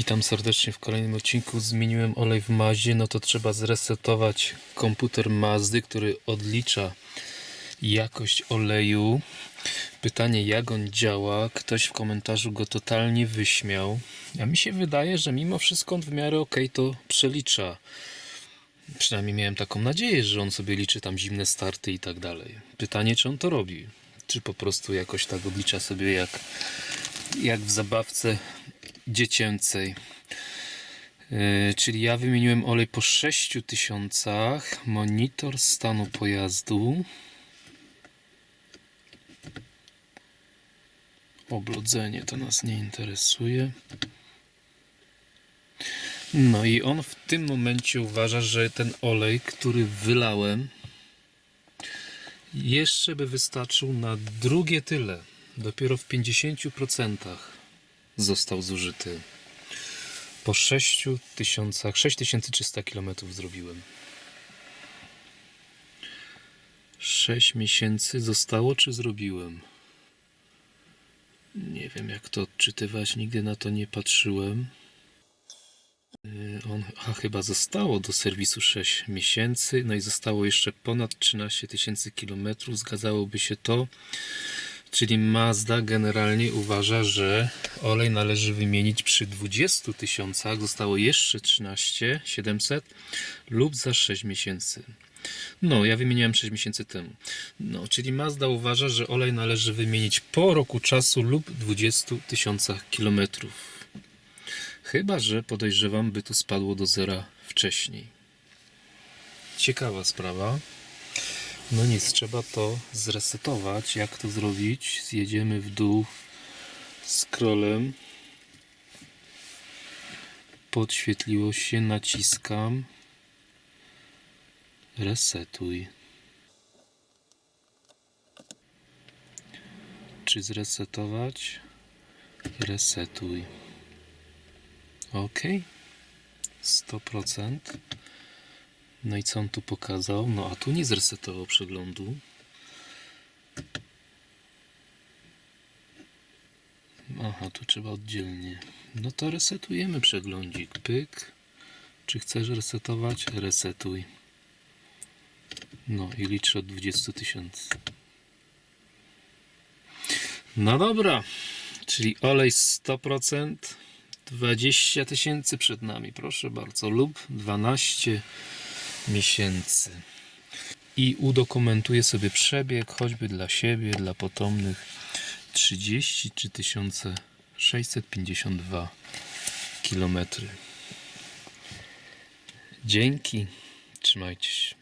Witam serdecznie w kolejnym odcinku. Zmieniłem olej w Mazie, no to trzeba zresetować komputer Mazdy, który odlicza jakość oleju. Pytanie jak on działa. Ktoś w komentarzu go totalnie wyśmiał. A mi się wydaje, że mimo wszystko on w miarę ok to przelicza. Przynajmniej miałem taką nadzieję, że on sobie liczy tam zimne starty i tak dalej. Pytanie czy on to robi. Czy po prostu jakoś tak odlicza sobie jak, jak w zabawce dziecięcej. Yy, czyli ja wymieniłem olej po 6000, monitor stanu pojazdu, oblodzenie to nas nie interesuje. No i on w tym momencie uważa, że ten olej, który wylałem, jeszcze by wystarczył na drugie tyle. Dopiero w 50% został zużyty. Po 6000, 6300 km zrobiłem. 6 miesięcy zostało, czy zrobiłem? Nie wiem, jak to odczytywać, nigdy na to nie patrzyłem. Yy, On, a chyba zostało do serwisu 6 miesięcy, no i zostało jeszcze ponad 13 tysięcy kilometrów. Zgadzałoby się to. Czyli Mazda generalnie uważa, że olej należy wymienić przy 20 tysiącach, zostało jeszcze 13 700 lub za 6 miesięcy. No, ja wymieniłem 6 miesięcy temu. No, czyli Mazda uważa, że olej należy wymienić po roku czasu lub 20 tysiącach kilometrów. Chyba, że podejrzewam, by to spadło do zera wcześniej. Ciekawa sprawa. No nic, trzeba to zresetować. Jak to zrobić? Zjedziemy w dół scrollem. Podświetliło się, naciskam. Resetuj. Czy zresetować? Resetuj. OK. 100%. No i co on tu pokazał? No a tu nie zresetował przeglądu. Aha, tu trzeba oddzielnie. No to resetujemy przeglądzik. Pyk. Czy chcesz resetować? Resetuj. No i liczę od 20 tysięcy. No dobra. Czyli olej 100%. 20 tysięcy przed nami, proszę bardzo, lub 12 miesięcy. I udokumentuję sobie przebieg, choćby dla siebie, dla potomnych 33 652 km. Dzięki, trzymajcie się.